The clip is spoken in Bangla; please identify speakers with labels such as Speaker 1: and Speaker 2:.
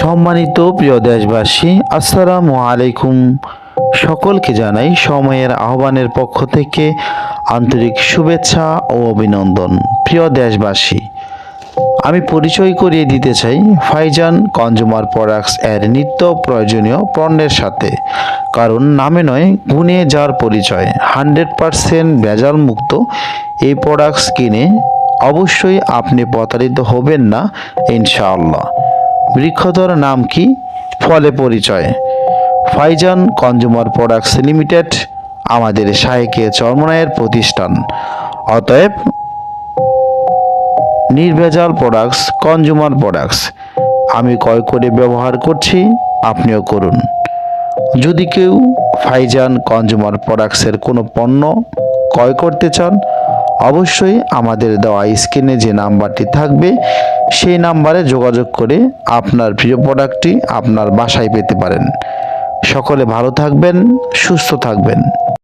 Speaker 1: সম্মানিত প্রিয় দেশবাসী, আসসালামু আলাইকুম। সকলকে জানাই সময়ের আহ্বানের পক্ষ থেকে আন্তরিক শুভেচ্ছা ও অভিনন্দন। প্রিয় দেশবাসী, আমি পরিচয় করিয়ে দিতে চাই ফাইজান কনজুমার প্রোডাক্টস এর নিত্য প্রয়োজনীয় পণ্যের সাথে। কারণ নামে নয়, গুণে যার পরিচয়। হান্ড্রেড পারসেন্ট ভেজাল মুক্ত এই প্রোডাক্টস কিনে অবশ্যই আপনি প্রতারিত হবেন না, ইনশাআল্লাহ। বৃক্ষধর নাম কি? ফলে পরিচয়। ফাইজান কনজুমার প্রোডাক্টস লিমিটেড, আমাদের সাহেকে চর্মনায়ের প্রতিষ্ঠান। অতএব, নির্ভেজাল প্রোডাক্টস, কনজুমার প্রোডাক্টস। আমি ক্রয় করে ব্যবহার করছি, আপনিও করুন। যদি কেউ ফাইজান কনজুমার প্রোডাক্টসের কোনো পণ্য ক্রয় করতে চান অবশ্যই আমাদের দেওয়া স্ক্রিনে যে নাম্বারটি থাকবে, সেই নাম্বারে যোগাযোগ করে আপনার প্রিয় প্রোডাক্টটি আপনার বাসায় পেতে পারেন। সকলে ভালো থাকবেন, সুস্থ থাকবেন।